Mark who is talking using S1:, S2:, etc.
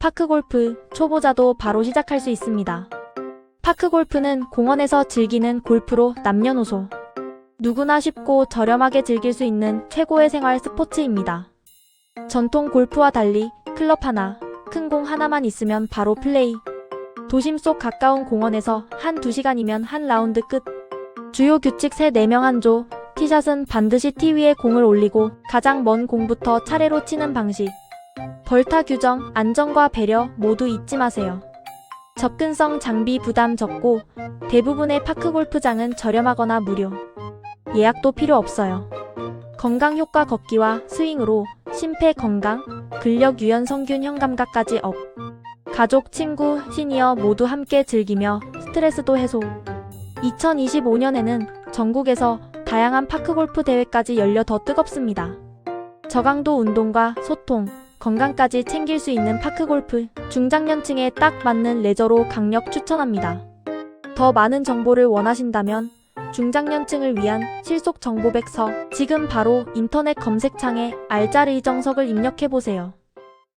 S1: 파크골프, 초보자도 바로 시작할 수 있습니다. 파크골프는 공원에서 즐기는 골프로 남녀노소. 누구나 쉽고 저렴하게 즐길 수 있는 최고의 생활 스포츠입니다. 전통 골프와 달리 클럽 하나, 큰 공 하나만 있으면 바로 플레이. 도심 속 가까운 공원에서 한 2시간이면 한 라운드 끝. 주요 규칙 세 4명 한 조, 티샷은 반드시 티 위에 공을 올리고 가장 먼 공부터 차례로 치는 방식. 벌타 규정, 안전과 배려 모두 잊지 마세요. 접근성 장비 부담 적고 대부분의 파크 골프장은 저렴하거나 무료. 예약도 필요 없어요. 건강 효과 걷기와 스윙으로 심폐 건강, 근력 유연 성균 현감각까지 업. 가족, 친구, 시니어 모두 함께 즐기며 스트레스도 해소. 2025년에는 전국에서 다양한 파크 골프 대회까지 열려 더 뜨겁습니다. 저강도 운동과 소통, 건강까지 챙길 수 있는 파크 골프, 중장년층에 딱 맞는 레저로 강력 추천합니다. 더 많은 정보를 원하신다면 중장년층을 위한 실속 정보백서 지금 바로 인터넷 검색창에 알짜리 정석을 입력해보세요.